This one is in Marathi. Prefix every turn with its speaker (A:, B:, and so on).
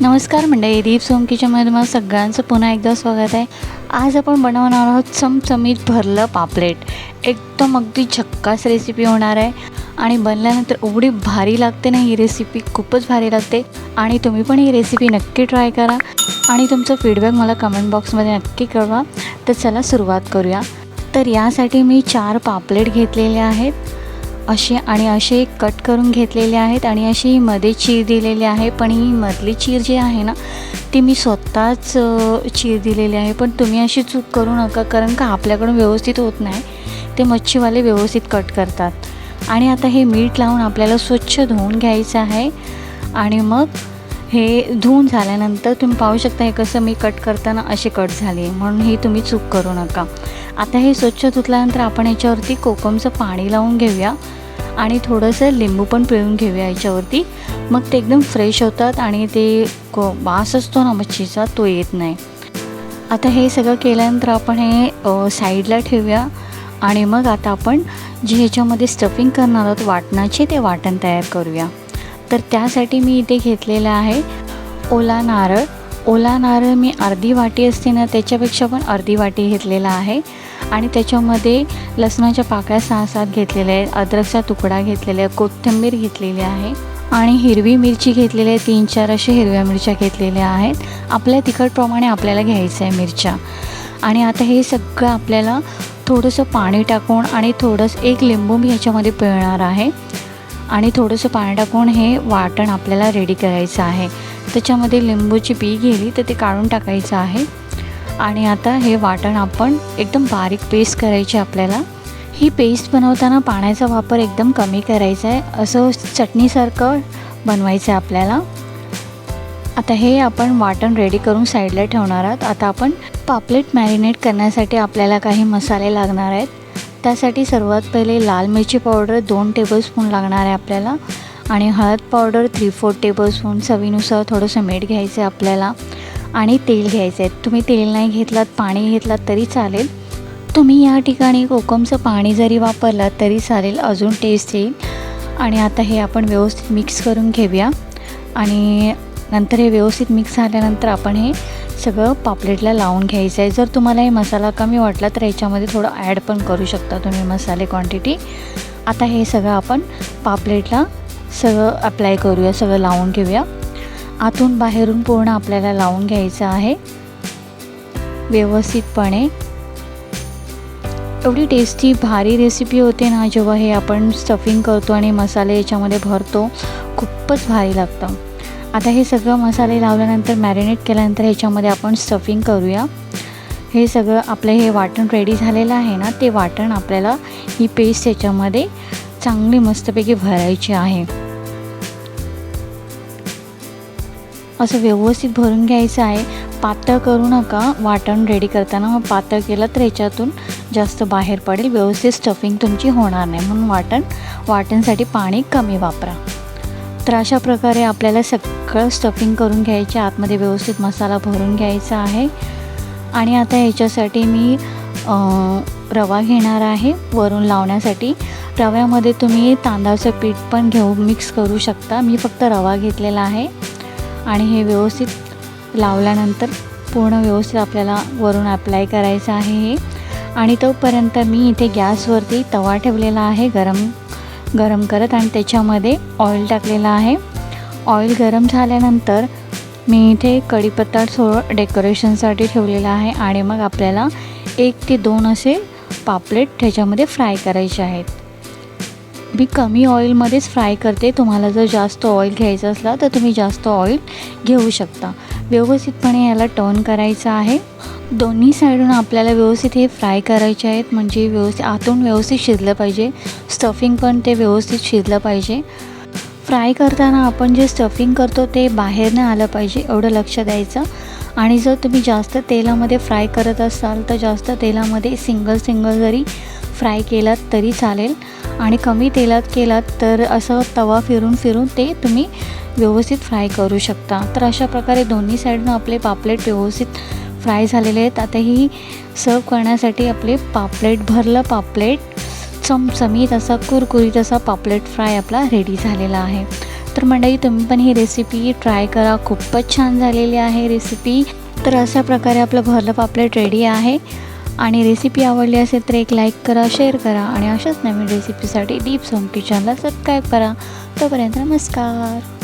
A: नमस्कार मंडळी दीप सोमकीच्यामध्ये तुम्हाला सगळ्यांचं पुन्हा एकदा स्वागत आहे. आज आपण बनवणार आहोत चमचमीत भरलं पापलेट. एकदम अगदी झक्कास रेसिपी होणार आहे. आणि बनल्यानंतर एवढी भारी लागते ना ही रेसिपी खूपच भारी लागते. आणि तुम्ही पण ही रेसिपी नक्की ट्राय करा. आणि तुमचं फीडबॅक मला कमेंट बॉक्समध्ये नक्की कळवा. तर चला सुरुवात करूया. तर यासाठी मी चार पापलेट घेतलेले आहेत. असे आणि असे कट करून घेतलेले आहेत आणि अशी मध्ये चीर दिलेली आहे. पण ही मधली चीर जी आहे ना ती मी स्वतःच चीर दिलेली आहे. पण तुम्ही अशी चूक करू नका कारण का आपल्याकडून व्यवस्थित होत नाही. ते मच्छीवाले व्यवस्थित कट करतात. आणि आता हे मीठ लावून आपल्याला स्वच्छ धुवून घ्यायचं आहे. आणि मग हे धुवून झाल्यानंतर तुम्ही पाहू शकता हे कसं मी कट करताना असे कट झाले म्हणून ही तुम्ही चूक करू नका. आता हे स्वच्छ धुतल्यानंतर आपण याच्यावरती कोकमचं पाणी लावून घेऊया आणि थोडंसं लिंबू पण पिळून घेऊया याच्यावरती. मग ते एकदम फ्रेश होतात आणि ते को वास असतो ना मच्छीचा तो येत नाही. आता हे सगळं केल्यानंतर आपण हे साईडला ठेवूया आणि मग आता आपण जे ह्याच्यामध्ये स्टफिंग करणार आहोत वाटणाचे ते वाटण तयार करूया. तर त्यासाठी मी इथे घेतलेलं आहे ओला नारळ. ओला नारळ मी अर्धी वाटी असते ना त्याच्यापेक्षा पण अर्धी वाटी घेतलेला आहे. आणि त्याच्यामध्ये लसणाच्या पाकळ्या सहा सात घेतलेल्या आहेत अद्रकचा तुकडा घेतलेला आहे कोथिंबीर घेतलेली आहे आणि हिरवी मिरची घेतलेली आहे तीन चार अशा हिरव्या मिरच्या घेतलेल्या आहेत. आपल्या तिखटप्रमाणे आपल्याला घ्यायचं आहे मिरच्या. आणि आता हे सगळं आपल्याला थोडंसं पाणी टाकून आणि थोडंसं एक लिंबू मी ह्याच्यामध्ये पिळणार आहे. आणि थोडंसं पाणी टाकून हे वाटण आपल्याला रेडी करायचं आहे. त्याच्यामध्ये लिंबूची बी गेली तर ते काढून टाकायचं आहे. आणि आता हे वाटण आपण एकदम बारीक पेस्ट करायची आपल्याला. ही पेस्ट बनवताना पाण्याचा वापर एकदम कमी करायचा आहे. असं चटणीसारखं बनवायचं आहे आपल्याला. आता हे आपण वाटण रेडी करून साईडला ठेवणार आहोत. आता आपण पापलेट मॅरिनेट करण्यासाठी आपल्याला काही मसाले लागणार आहेत. त्यासाठी सर्वात पहिले लाल मिरची पावडर दोन टेबलस्पून लागणार आहे आपल्याला. आणि हळद पावडर थ्री फोर टेबलस्पून चवीनुसार थोडंसं मीठ घ्यायचं आहे आपल्याला. आणि तेल घ्यायचं आहे तुम्ही तेल नाही घेतलात पाणी घेतलात तरी चालेल. तुम्ही या ठिकाणी कोकमचं पाणी जरी वापरलात तरी चालेल अजून टेस्ट येईल. आणि आता हे आपण व्यवस्थित मिक्स करून घेऊया. आणि नंतर हे व्यवस्थित मिक्स झाल्यानंतर आपण हे सगळं पापलेटला लावून घ्यायचं आहे. जर तुम्हाला हे मसाला कमी वाटला तर याच्यामध्ये थोडं ॲड पण करू शकता तुम्ही मसाले क्वांटिटी आता हे सगळं आपण पापलेटला सगळं अप्लाय करूया सगळं लावून घेऊया. आतून बाहेरून पूर्ण आपल्याला लावून घ्यायचं आहे. व्यवस्थितपणे. एवढी टेस्टी भारी रेसिपी होते ना जेव्हा हे आपण स्टफिंग करतो आणि मसाले याच्यामध्ये भरतो खूपच भारी लागतं. आता हे सगळं मसाले लावल्यानंतर मॅरिनेट केल्यानंतर ह्याच्यामध्ये आपण स्टफिंग करूया. हे सगळं आपलं हे वाटण रेडी झालेलं आहे ना ते वाटण आपल्याला ही पेस्ट ह्याच्यामध्ये चांगली मस्तपैकी भरायची आहे. असं व्यवस्थित भरून घ्यायचं आहे. पातळ करू नका वाटण रेडी करताना. मग पातळ केलं तर ह्याच्यातून जास्त बाहेर पडेल. व्यवस्थित स्टफिंग तुमची होणार नाही. म्हणून वाटण वाटणसाठी पाणी कमी वापरा. तर अशा प्रकारे आपल्याला सगळं स्टफिंग करून घ्यायचे आतमध्ये व्यवस्थित मसाला भरून घ्यायचा आहे. आणि आता ह्याच्यासाठी मी रवा घेणार आहे वरून लावण्यासाठी. रव्यामध्ये तुम्ही तांदळाचं पीठ पण घेऊ मिक्स करू शकता. मी फक्त रवा घेतलेला आहे. आणि हे व्यवस्थित लावल्यानंतर पूर्ण व्यवस्थित आपल्याला वरून अप्लाय करायचं आहे हे. आणि तोपर्यंत मी इथे गॅसवरती तवा ठेवलेला आहे गरम गरम करत आणि त्याच्यामध्ये ऑइल टाकलेलं आहे. ऑइल गरम झाल्यानंतर मी इथे कढीपत्ता थोडं डेकोरेशनसाठी ठेवलेलं आहे आणि मग आपल्याला एक ते दोन असे पापलेट त्याच्यामध्ये फ्राय करायचे आहेत. मी कमी ऑइलमध्येच फ्राय करते. तुम्हाला जर जास्त ऑइल घ्यायचं असला तर तुम्ही जास्त ऑइल घेऊ शकता. व्यवस्थितपणे याला टर्न करायचं आहे. दोन्ही साईडून आपल्याला व्यवस्थित हे फ्राय करायचे आहेत म्हणजे व्यवस्थित आतून व्यवस्थित शिजलं पाहिजे. स्टफिंग पण ते व्यवस्थित शिजलं पाहिजे. फ्राय करताना आपण जे स्टफिंग करतो ते बाहेर नाही आलं पाहिजे एवढं लक्ष द्यायचं. आणि जर तुम्ही जास्त तेलामध्ये फ्राय करत असाल तर जास्त तेलामध्ये सिंगल सिंगल जरी फ्राय केलात तरी चालेल. आणि कमी तेलात केलात तर असं तवा फिरून फिरून ते तुम्ही व्यवस्थित फ्राय करू शकता. तर अशा प्रकारे दोन्ही साईडनं आपले पापलेट व्यवस्थित फ्राय झालेले आहेत. आता ही सर्व करण्यासाठी आपले पापलेट भरलं पापलेट चमचमीत असा कुरकुरीत असा पापलेट फ्राय आपला रेडी झालेला आहे. तर मंडळी तुम्ही पण ही रेसिपी ट्राय करा. खूपच छान झालेली आहे रेसिपी तर अशा प्रकारे आपलं भरलं पापलेट रेडी आहे. आणि रेसिपी आवडली असेल तर एक लाईक करा शेअर करा आणि अशाच नवीन रेसिपीसाठी डीप सोम किचनला सबस्क्राईब करा. तोपर्यंत नमस्कार.